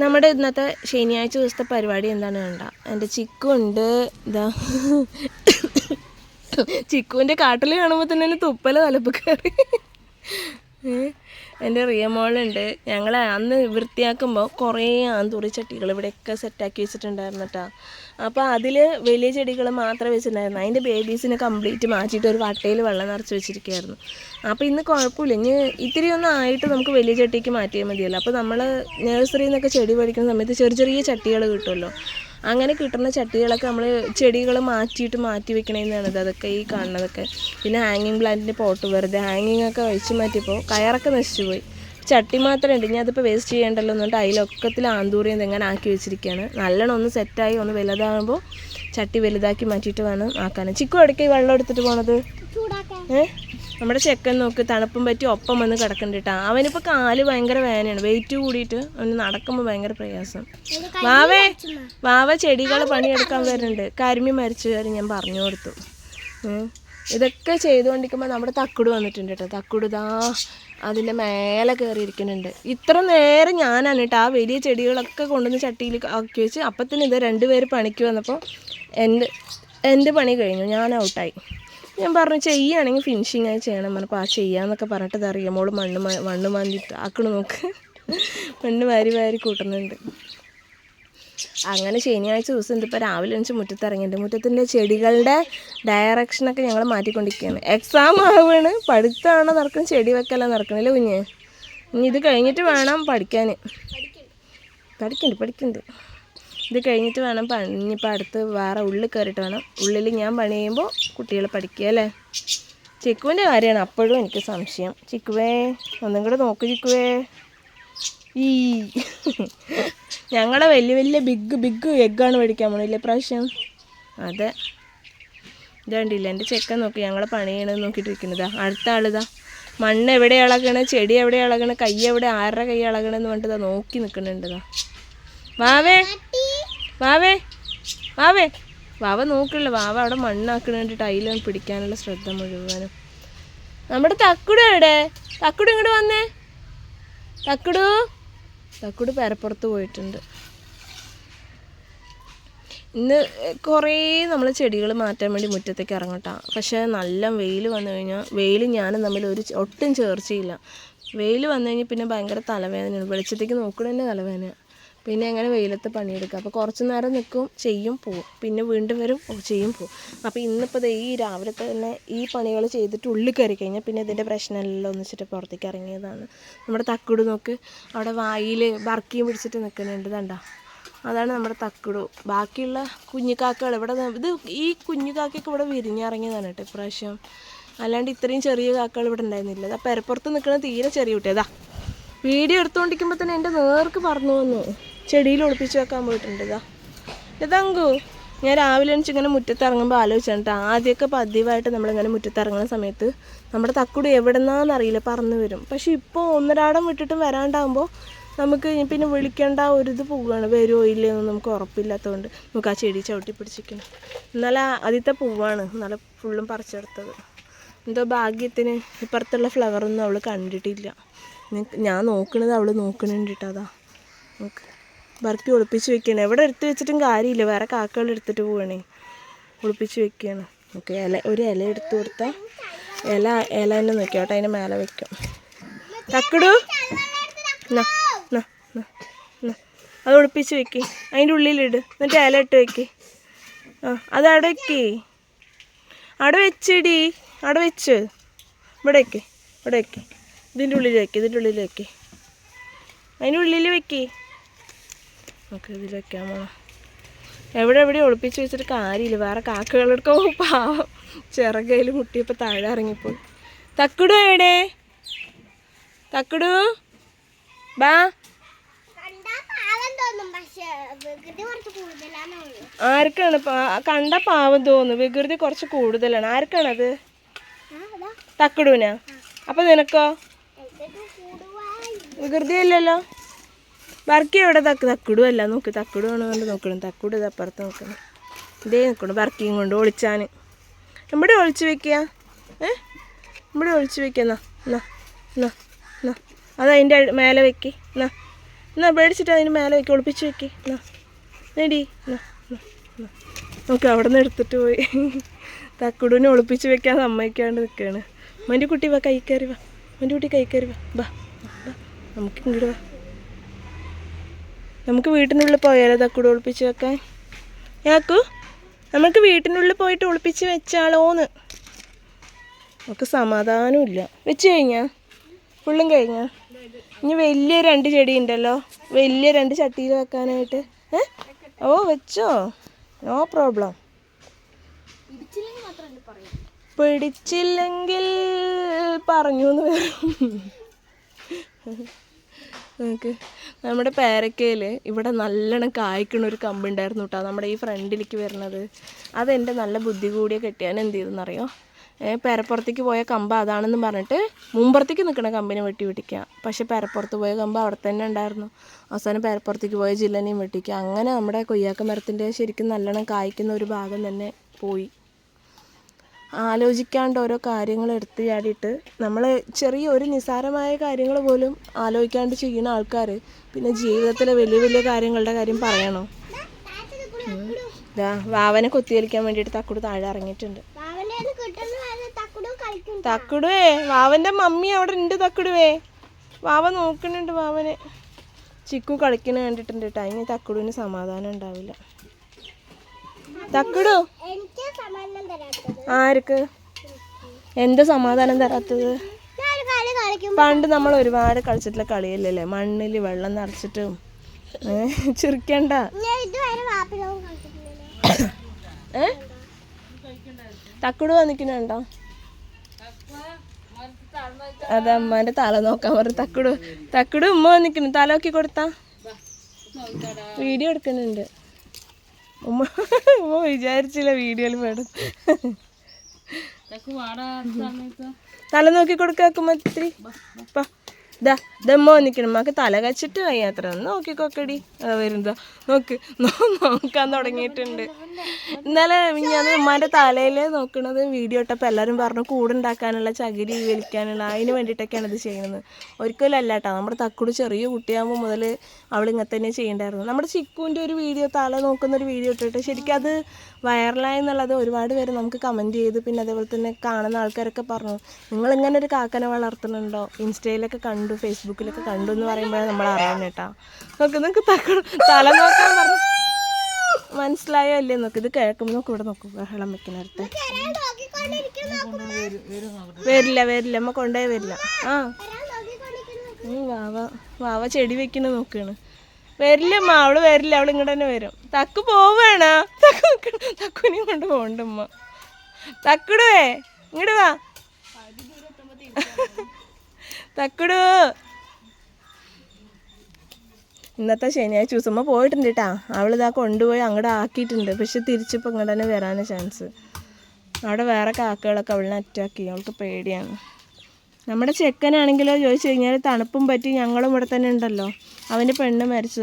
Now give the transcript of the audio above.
നമ്മുടെ ഇന്നത്തെ ശനിയാഴ്ച ദിവസത്തെ പരിപാടി എന്താണ് വേണ്ട എന്റെ ചിക്കുണ്ട് ഇതാ ചിക്കുവിന്റെ കാട്ടിൽ കാണുമ്പോൾ തന്നെ തുപ്പല തലപ്പ് കയറി. എന്റെ റിയമോളുണ്ട്. ഞങ്ങൾ അന്ന് വൃത്തിയാക്കുമ്പോൾ കുറേ ആന്തൂറി ചട്ടികൾ ഇവിടെയൊക്കെ സെറ്റാക്കി വെച്ചിട്ടുണ്ടായിരുന്നു കേട്ടോ അപ്പോൾ അതിൽ വലിയ ചെടികൾ മാത്രമേ വെച്ചിട്ടുണ്ടായിരുന്നു അതിന്റെ ബേബീസിനെ കംപ്ലീറ്റ് മാറ്റിയിട്ട് ഒരു വട്ടയിൽ വെള്ളം നിറച്ച് വെച്ചിരിക്കുകയായിരുന്നു. അപ്പോൾ ഇന്ന് കുഴപ്പമില്ല ഇനി ഇത്തിരി ഒന്നും ആയിട്ട് നമുക്ക് വലിയ ചട്ടിക്ക് മാറ്റിയാൽ മതിയല്ലോ. അപ്പോൾ നമ്മൾ നഴ്സറിയിൽ നിന്നൊക്കെ ചെടി പഠിക്കുന്ന സമയത്ത് ചെറിയ ചെറിയ ചട്ടികൾ കിട്ടുമല്ലോ. അങ്ങനെ കിട്ടുന്ന ചട്ടികളൊക്കെ നമ്മൾ ചെടികൾ മാറ്റിയിട്ട് മാറ്റി വെക്കണേന്നാണ് അതൊക്കെ ഈ കാണുന്നതൊക്കെ. പിന്നെ ഹാങ്ങിങ് പ്ലാന്റിന്റെ പോട്ട് വെറുതെ ഹാങ്ങിങ് ഒക്കെ വെച്ച് മാറ്റിയപ്പോൾ കയറൊക്കെ നശിച്ചു പോയി. ചട്ടി മാത്രമേ ഉണ്ട് ഞാൻ അതിപ്പോൾ വേസ്റ്റ് ചെയ്യേണ്ടല്ലോ എന്നിട്ട് അതിലൊക്കത്തിൽ ആന്തൂറിയും തെങ്ങനെ ആക്കി വെച്ചിരിക്കുകയാണ് നല്ലോണം ഒന്ന് സെറ്റായി ഒന്ന് വലുതാകുമ്പോൾ ചട്ടി വലുതാക്കി മാറ്റിയിട്ട് വേണം ആക്കാൻ ചിക്കു എടുക്കുക ഈ വെള്ളം എടുത്തിട്ട് പോണത്? ഏ? നമ്മുടെ ചെക്കൻ നോക്ക് തണുപ്പും പറ്റി ഒപ്പം വന്ന് കിടക്കണ്ട കേട്ടോ അവനിപ്പോൾ കാൽ ഭയങ്കര വേനയാണ് വെയിറ്റ് കൂടിയിട്ട് അവന് നടക്കുമ്പോൾ ഭയങ്കര പ്രയാസം. വാവേ വാവ ചെടികൾ പണിയെടുക്കാൻ വരുന്നുണ്ട്. കരിമി മരിച്ചു കാര്യം ഞാൻ പറഞ്ഞു കൊടുത്തു. ഇതൊക്കെ ചെയ്തുകൊണ്ടിരിക്കുമ്പോൾ നമ്മുടെ തക്കുട് വന്നിട്ടുണ്ട് കേട്ടോ. തക്കുട് ഇതാ അതിന്റെ മേലെ കയറിയിരിക്കുന്നുണ്ട് ഇത്ര നേരം ഞാനാണ് കേട്ടോ ആ വലിയ ചെടികളൊക്കെ കൊണ്ടുവന്ന് ചട്ടിയിൽ ആക്കി വെച്ച്. അപ്പത്തിന് ഇത് രണ്ടുപേര് പണിക്ക് വന്നപ്പോൾ എന്റെ എന്റെ പണി കഴിഞ്ഞു. ഞാൻ ഔട്ടായി ഞാൻ പറഞ്ഞു ചെയ്യുകയാണെങ്കിൽ ഫിനിഷിങ് ആയി ചെയ്യണം പറഞ്ഞപ്പോൾ ആ ചെയ്യാന്നൊക്കെ പറഞ്ഞിട്ട് അതറിയാം മോൾ മണ്ണ് മണ്ണ് മാന്തിട്ട് ആക്കണ നോക്ക്. മണ്ണ് വാരി വാരി കൂട്ടുന്നുണ്ട്. അങ്ങനെ ശനിയാഴ്ച ദിവസം ഇതിപ്പോൾ രാവിലെ എണിച്ച് മുറ്റത്തിറങ്ങിയിട്ട് മുറ്റത്തിന്റെ ചെടികളുടെ ഡയറക്ഷനൊക്കെ ഞങ്ങൾ മാറ്റിക്കൊണ്ടിരിക്കുകയാണ്. എക്സാം ആവുകയാണ് പഠിത്തമാണോ നടക്കണം? ചെടി വെക്കല നടക്കണില്ല കുഞ്ഞ്? ഇനി ഇത് കഴിഞ്ഞിട്ട് വേണം പഠിക്കാൻ പഠിക്കുന്നുണ്ട് പഠിക്കുന്നുണ്ട് ഇത് കഴിഞ്ഞിട്ട് വേണം ഇനിയിപ്പോൾ അടുത്ത് വേറെ ഉള്ളിൽ കയറിയിട്ട് വേണം. ഉള്ളിൽ ഞാൻ പണി ചെയ്യുമ്പോൾ കുട്ടികൾ പഠിക്കുക അല്ലേ? ചിക്കുവിന്റെ കാര്യമാണ് അപ്പോഴും എനിക്ക് സംശയം. ചിക്കുവേ ഒന്നും കൂടെ നോക്ക് ചിക്കുവേ. ഈ ഞങ്ങളെ വലിയ വലിയ ബിഗ് ബിഗ് എഗ്ഗാണ് മേടിക്കാൻ പോണില്ലേ പ്രാവശ്യം? അതെ. ഇതാണ്ടില്ല എന്റെ ചെക്കൻ നോക്കി ഞങ്ങളെ പണി ചെയ്യണമെന്ന് നോക്കിയിട്ടിരിക്കുന്നതാ അടുത്ത ആളിതാ മണ്ണ് എവിടെ ഇളകണ് ചെടി എവിടെ ഇളകണ് കൈ എവിടെ ആരുടെ കൈ ഇളകണെന്ന് പറഞ്ഞിട്ട് നോക്കി നിൽക്കുന്നുണ്ടതാ വാവേ വാവേ വാവേ. വാവ നോക്കില്ല വാവ അവിടെ മണ്ണാക്കണ വേണ്ടി ടൈലും പിടിക്കാനുള്ള ശ്രദ്ധ മുഴുവനും. നമ്മുടെ തക്കുടു എവിടെ? തക്കുടു ഇങ്ങോട്ട് വന്നേ? തക്കുടു? തക്കുടു പെരപ്പുറത്ത് പോയിട്ടുണ്ട്. ഇന്ന് കുറേ നമ്മൾ ചെടികൾ മാറ്റാൻ വേണ്ടി മുറ്റത്തേക്ക് ഇറങ്ങട്ടാ. പക്ഷേ നല്ല വെയിൽ വന്നു കഴിഞ്ഞാൽ വെയിൽ ഞാനും തമ്മിൽ ഒരു ഒട്ടും ചേർച്ചയില്ല. വെയിൽ വന്നു കഴിഞ്ഞാൽ പിന്നെ ഭയങ്കര തലവേദനയാണ്. വെളിച്ചത്തേക്ക് നോക്കണതന്നെ തലവേദന പിന്നെ അങ്ങനെ വെയിലത്ത് പണിയെടുക്കുക. അപ്പോൾ കുറച്ച് നേരം നിൽക്കും ചെയ്യും പോവും. പിന്നെ വീണ്ടും വരും ചെയ്യും പോവും. അപ്പോൾ ഇന്നിപ്പോൾ ഈ രാവിലത്തെ തന്നെ ഈ പണികൾ ചെയ്തിട്ട് ഉള്ളിൽ കയറി കഴിഞ്ഞാൽ പിന്നെ ഇതിന്റെ പ്രശ്നമല്ലല്ലോ എന്ന് വെച്ചിട്ട് പുറത്തേക്ക് ഇറങ്ങിയതാണ്. നമ്മുടെ തക്കുടു നോക്ക്. അവിടെ വായിൽ ബർക്കിയും പിടിച്ചിട്ട് നിൽക്കുന്നുണ്ട് കണ്ട. അതാണ് നമ്മുടെ തക്കുടു. ബാക്കിയുള്ള കുഞ്ഞുകാക്കകൾ ഇവിടെ ഇത് ഈ കുഞ്ഞുകാക്കയൊക്കെ ഇവിടെ വിരിഞ്ഞിറങ്ങിയതാണ് കേട്ടോ ഇപ്രാവശ്യം. അല്ലാണ്ട് ഇത്രയും ചെറിയ കാക്കകൾ ഇവിടെ ഉണ്ടായിരുന്നില്ല. അതാ പെരപ്പുറത്ത് നിൽക്കുന്നത് തീരെ ചെറിയ കുട്ടിയതാ വീഡിയോ എടുത്തുകൊണ്ടിരിക്കുമ്പോൾ തന്നെ എന്റെ നേർക്ക് പറഞ്ഞു വന്നു. ചെടിയിൽ ഒളിപ്പിച്ച് വെക്കാൻ പോയിട്ടുണ്ട് ഇതാ. ഇതങ്കു ഞാൻ രാവിലെ എണിച്ച് ഇങ്ങനെ മുറ്റത്ത് ഇറങ്ങുമ്പോൾ ആലോചിച്ചിട്ട് ആദ്യമൊക്കെ പതിവായിട്ട് നമ്മളിങ്ങനെ മുറ്റത്ത് ഇറങ്ങുന്ന സമയത്ത് നമ്മുടെ തക്കുടി എവിടെന്നാന്ന് അറിയില്ല പറന്ന് വരും. പക്ഷേ ഇപ്പോൾ ഒന്നൊരാടം വിട്ടിട്ട് വരാണ്ടാകുമ്പോൾ നമുക്ക് പിന്നെ വിളിക്കേണ്ട ഒരു ഇത് പോവുകയാണ്. വരുമോ ഇല്ലയെന്ന് നമുക്ക് ഉറപ്പില്ലാത്തതുകൊണ്ട് നമുക്ക് ആ ചെടി ചവിട്ടി പിടിച്ചിരിക്കണം ഇന്നലെ ആദ്യത്തെ പൂവാണ് നല്ല ഫുള്ളും പറിച്ചെടുത്തത്. എന്തോ ഭാഗ്യത്തിന് ഇപ്പുറത്തുള്ള ഫ്ലവറൊന്നും അവൾ കണ്ടിട്ടില്ല. ഞാൻ നോക്കണത് അവൾ നോക്കണുണ്ട് നോക്ക്. ബർക്കി ഒളിപ്പിച്ച് വെക്കണേ എവിടെ എടുത്ത് വെച്ചിട്ടും കാര്യമില്ല. വേറെ കാക്കകൾ എടുത്തിട്ട് പോവണേ. ഒളിപ്പിച്ച് വെക്കുകയാണ്. ഓക്കെ ഇല ഒരു ഇല എടുത്ത് കൊടുത്താൽ ഇല ഇല തന്നെ നോക്കിയോട്ടെ അതിന്റെ മേലെ വെക്കും. എന്നാ അത് ഒളിപ്പിച്ച് വെക്ക്. അതിന്റെ ഉള്ളിലിട്. എന്നിട്ട് ഇല ഇട്ട് വെക്ക്. ആ അത് അടക്കി അട വെച്ചിടി. അട വെച്ച്. ഇവിടെ വെക്ക്. ഇവിടെ വെക്ക്. ഇതിന്റെ ഉള്ളിൽ വെക്ക്. ഇതിന്റെ ഉള്ളിൽ വെക്ക്. അതിന്റെ ഉള്ളിൽ വെക്ക്. നമുക്ക് ഇതിൽ വെക്കാൻ പോണം എവിടെ എവിടെ ഒളിപ്പിച്ച് വെച്ചിട്ട് കാര്യമില്ല. വേറെ കാക്കകളെടുക്കോ പാവം. ചിറകയിൽ മുട്ടിയപ്പോൾ താഴെ ഇറങ്ങിപ്പോയി. തക്കുടു എവിടെ? തക്കുടു? ബാ. ആർക്കാണ് കണ്ട പാവം തോന്നുന്നു. വികൃതി കുറച്ച് കൂടുതലാണ്. ആർക്കാണത്? തക്കുടുവിനാ? അപ്പൊ നിനക്കോ? വികൃതി അല്ലല്ലോ ബർക്കി എവിടെ തക്ക് തക്കുടു അല്ല നോക്ക്. തക്കുടു കൊണ്ട് നോക്കണം. തക്കുടു ഇത് അപ്പുറത്ത് നോക്കണം. ഇതേ നിൽക്കണം വർക്കിങ് കൊണ്ട് ഒളിച്ചാൻ ഇവിടെ ഒളിച്ച് വെക്കുക ഏ? ഇവിടെ ഒളിച്ച് വെക്കുക എന്നാ എന്നാ എന്നാ എന്നാ അത് അതിന്റെ മേലെ വെക്ക്. എന്നാ എന്നാ പേടിച്ചിട്ട് അതിന്റെ മേലെ വെക്കി. ഒളിപ്പിച്ച് വെക്ക്. എന്നാ നേടി. എന്നാ എന്നാ. നോക്ക് അവിടെ നിന്ന് എടുത്തിട്ട് പോയി. തക്കുടൂനെ ഒളിപ്പിച്ച് വെക്കാൻ സമ്മതിക്കാണ്ട് നിൽക്കുകയാണ് മന്റെ കുട്ടി വാ കൈ കയറി വാ. മന്റെ കുട്ടി കൈ കയറി വാ. ബാ നമുക്ക് ഇങ്ങോട്ട് വാ. നമുക്ക് വീട്ടിനുള്ളിൽ പോയാലോ? തക്കുട് ഒളിപ്പിച്ച് വെക്കാൻ. യാക്കു നമുക്ക് വീട്ടിനുള്ളിൽ പോയിട്ട് ഒളിപ്പിച്ച് വെച്ചാളോന്ന് നമുക്ക് സമാധാനമില്ല. വെച്ച് കഴിഞ്ഞാ? ഫുള്ളും കഴിഞ്ഞാ? ഇനി വലിയ രണ്ട് ചെടി ഉണ്ടല്ലോ. വലിയ രണ്ട് ചട്ടിയിൽ വെക്കാനായിട്ട്. ഏ? ഓ വെച്ചോ? No problem. പിടിച്ചില്ലെങ്കിൽ പറഞ്ഞു എന്ന് വരും നമുക്ക് നമ്മുടെ പേരക്കയിൽ ഇവിടെ നല്ലോണം കായ്ക്കണ ഒരു കമ്പുണ്ടായിരുന്നു കേട്ടോ നമ്മുടെ ഈ ഫ്രണ്ടിലേക്ക് വരുന്നത്. അതെന്റെ നല്ല ബുദ്ധി കൂടിയ കെട്ടിയാൻ എന്ത് ചെയ്തെന്നറിയോ? പേരപ്പുറത്തേക്ക് പോയ കമ്പ് അതാണെന്ന് പറഞ്ഞിട്ട് മുമ്പുറത്തേക്ക് നിൽക്കുന്ന കമ്പിനെ വെട്ടി വെട്ടിക്കുക പക്ഷേ പേരപ്പുറത്ത് പോയ കമ്പ് അവിടെ തന്നെ ഉണ്ടായിരുന്നു. അവസാനം പേരപ്പുറത്തേക്ക് പോയ ജില്ലനെയും വെട്ടിക്കുക അങ്ങനെ നമ്മുടെ കൊയ്യാക്ക മരത്തിന്റെ ശരിക്കും നല്ലോണം കായ്ക്കുന്ന ഒരു ഭാഗം തന്നെ പോയി. ആലോചിക്കാണ്ട് ഓരോ കാര്യങ്ങൾ എടുത്ത് ചാടിയിട്ട് നമ്മൾ ചെറിയ ഒരു നിസ്സാരമായ കാര്യങ്ങൾ പോലും ആലോചിക്കാണ്ട് ചെയ്യുന്ന ആൾക്കാർ പിന്നെ ജീവിതത്തിലെ വലിയ വലിയ കാര്യങ്ങളുടെ കാര്യം പറയണോ? ഇതാ വാവനെ കൊത്തിയലിക്കാൻ വേണ്ടിയിട്ട് തക്കുട് താഴെ ഇറങ്ങിയിട്ടുണ്ട്. തക്കുടുവേ വാവന്റെ മമ്മി അവിടെ ഉണ്ട് തക്കുടുവേ. വാവ നോക്കുന്നുണ്ട് വാവനെ. ചിക്കു കളിക്കുന്ന കണ്ടിട്ടുണ്ട് കേട്ടോ. ഇനി തക്കുടുവിന് സമാധാനം ഉണ്ടാവില്ല. തക്കുടു. ആർക്ക്? എന്ത് സമാധാനം തരാത്തത്? ഞാൻ ഒരു കളി കളിക്കും പണ്ട് നമ്മൾ ഒരുപാട് കളിച്ചിട്ടുള്ള കളിയല്ലേ മണ്ണിൽ വെള്ളം നിറച്ചിട്ടും ചുരുക്കണ്ട ഏ? തക്കുട് വന്നിക്കുന്നുണ്ടോ? അതെ അമ്മാന്റെ തല നോക്കാൻ പറഞ്ഞു തക്കിടു തക്കിടും ഉമ്മ വന്നിക്കുന്നു. തല നോക്കി കൊടുത്താ? വീഡിയോ എടുക്കുന്നുണ്ട്. ഉമ്മ ഉമ്മ വിചാരിച്ചില്ല വീഡിയോയിൽ പെടും. തല നോക്കി ഇത്തിരി. പാ. ദാ നിൽക്കണം നമുക്ക് തല കച്ചിട്ട് വയ്യാത്ര ഒന്ന് നോക്കിക്കോക്കടി. അതാ വരുന്നതാ. നോക്ക്. നോക്കാൻ തുടങ്ങിയിട്ടുണ്ട്. ഇന്നലെ ഞാൻ ഉമ്മാന്റെ തലയിൽ നോക്കണത് വീഡിയോ ഇട്ടപ്പോൾ എല്ലാവരും പറഞ്ഞു കൂടുണ്ടാക്കാനുള്ള ചകിരി വലിക്കാനുള്ള അതിന് വേണ്ടിയിട്ടൊക്കെയാണ് ഇത് ചെയ്യുന്നത്. ഒരിക്കലും അല്ല കേട്ടോ നമ്മുടെ തക്കുട് ചെറിയ കുട്ടിയാകുമ്പോൾ മുതൽ അവൾ ഇങ്ങനെ തന്നെ ചെയ്യണ്ടായിരുന്നു നമ്മുടെ ചിക്കുവിന്റെ ഒരു വീഡിയോ തല നോക്കുന്ന ഒരു വീഡിയോ ഇട്ടിട്ട് ശരിക്കും അത് വൈറലായി എന്നുള്ളത് ഒരുപാട് പേര് നമുക്ക് കമന്റ് ചെയ്ത് പിന്നെ അതേപോലെ തന്നെ കാണുന്ന ആൾക്കാരൊക്കെ പറഞ്ഞു. നിങ്ങൾ ഇങ്ങനെ ഒരു കാക്കനെ വളർത്തുന്നുണ്ടോ? ഇൻസ്റ്റയിലൊക്കെ കണ്ടു ഫേസ്ബുക്കിലൊക്കെ കണ്ടു എന്ന് പറയുമ്പോഴാണ് നമ്മൾ അറിയുന്നത് കേട്ടോ. നോക്ക് നിങ്ങൾക്ക് തല നോക്കാൻ പറഞ്ഞു മനസ്സിലായോ അല്ലേ നോക്ക് ഇത് കേൾക്കുമ്പോൾ നോക്ക് ഇവിടെ നോക്കൂ ബഹളം വെക്കുന്നിടത്ത് വരില്ല വരില്ല അമ്മ കൊണ്ടുപോയി വരില്ല. ആ. വാവ വാവ ചെടി വെക്കണ നോക്കാണ്. വരില്ല അമ്മ അവൾ വരില്ല അവൾ ഇങ്ങോട്ട് തന്നെ വരും. തക്ക് പോവേണ. തക്ക്. തക്കുവിനെയും കൊണ്ട് പോകണ്ട അമ്മ തക്കിടുവേ ഇങ്ങോട്ട് വാ. തക്കുടു. ഇന്നത്തെ ശനിയാഴ്ച ദിവസമ്മ പോയിട്ടുണ്ട് കേട്ടാ അവളിതാ കൊണ്ടുപോയി അങ്ങോട്ട് ആക്കിയിട്ടുണ്ട്. പക്ഷെ തിരിച്ചിപ്പോൾ ഇങ്ങോട്ട് തന്നെ വരാനാണ് ചാൻസ് അവിടെ വേറെ കാക്കകളൊക്കെ അവളിനെ അറ്റാക്ക് ചെയ്യും. അവൾക്ക് പേടിയാണ്. നമ്മുടെ ചെക്കനാണെങ്കിലോ ചോദിച്ചു കഴിഞ്ഞാൽ തണുപ്പും പറ്റി ഞങ്ങളും ഇവിടെ തന്നെ ഉണ്ടല്ലോ. അവന്റെ പെണ്ണ് മരിച്ചു.